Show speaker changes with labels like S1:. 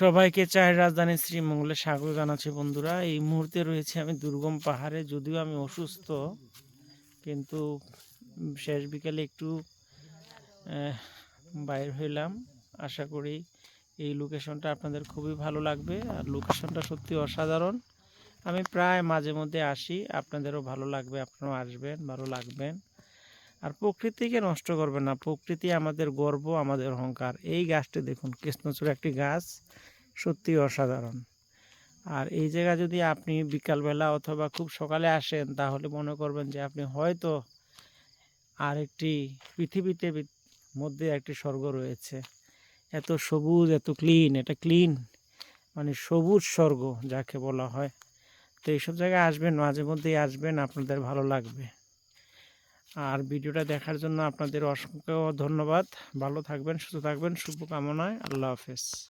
S1: সবাইকে চায়ের রাজধানী শ্রীমঙ্গলে স্বাগত জানাচ্ছি বন্ধুরা। এই মুহূর্তে রয়েছে আমি দুর্গম পাহাড়ে, যদিও আমি অসুস্থ, কিন্তু শেষ বিকেলে একটু বাইর হইলাম। আশা করি এই লোকেশনটা আপনাদের খুবই ভালো লাগবে। আর লোকেশনটা সত্যি অসাধারণ। আমি প্রায় মাঝে মধ্যে আসি, আপনাদেরও ভালো লাগবে, আপনারাও আসবেন, ভালো লাগবেন। আর প্রকৃতিকে নষ্ট করবে না। প্রকৃতি আমাদের গর্ব, আমাদের অহংকার। এই গাছটি দেখুন, কৃষ্ণচূড়া একটি গাছ সত্যি অসাধারণ। আর এই জায়গা যদি আপনি বিকালবেলা অথবা খুব সকালে আসেন, তাহলে মনে করবেন যে আপনি হয়তো আর একটি পৃথিবীতে মধ্যে একটি স্বর্গ রয়েছে। এত সবুজ, এত ক্লিন, এটা ক্লিন মানে সবুজ স্বর্গ যাকে বলা হয়। তো এইসব জায়গায় আসবেন, মাঝে মধ্যেই আসবেন, আপনাদের ভালো লাগবে। আর ভিডিওটা দেখার জন্য আপনাদের অসংখ্য ধন্যবাদ। ভালো থাকবেন সুস্থ থাকবেন শুভকামনায়। আল্লাহ হাফেজ।